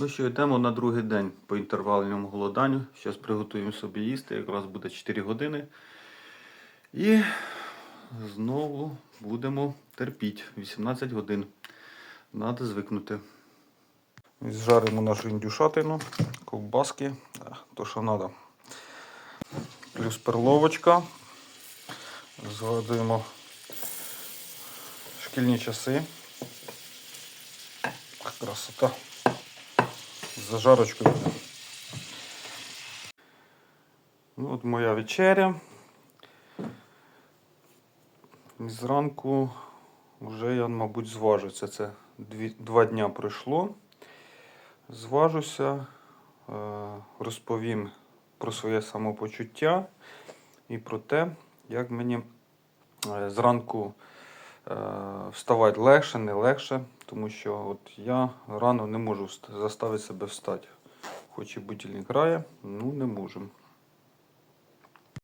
Ну що, йдемо на другий день по інтервальному голоданню. Зараз приготуємо собі їсти, якраз буде 4 години. І знову будемо терпіти 18 годин. Надо звикнути. Зжаримо нашу індюшатину, ковбаски, то що треба. Плюс перловочка. Згадуємо шкільні часи. Красота. З зажарочкою. Ну, от моя вечеря. І Зранку вже я, мабуть, зважуся. Це дві, два дня пройшло. Зважуся, е, розповім про своє самопочуття і про те, як мені е, зранку вставати легше, не легше, тому що от я рано не можу заставити себе встати. Хоч і будильник грає, ну не можу.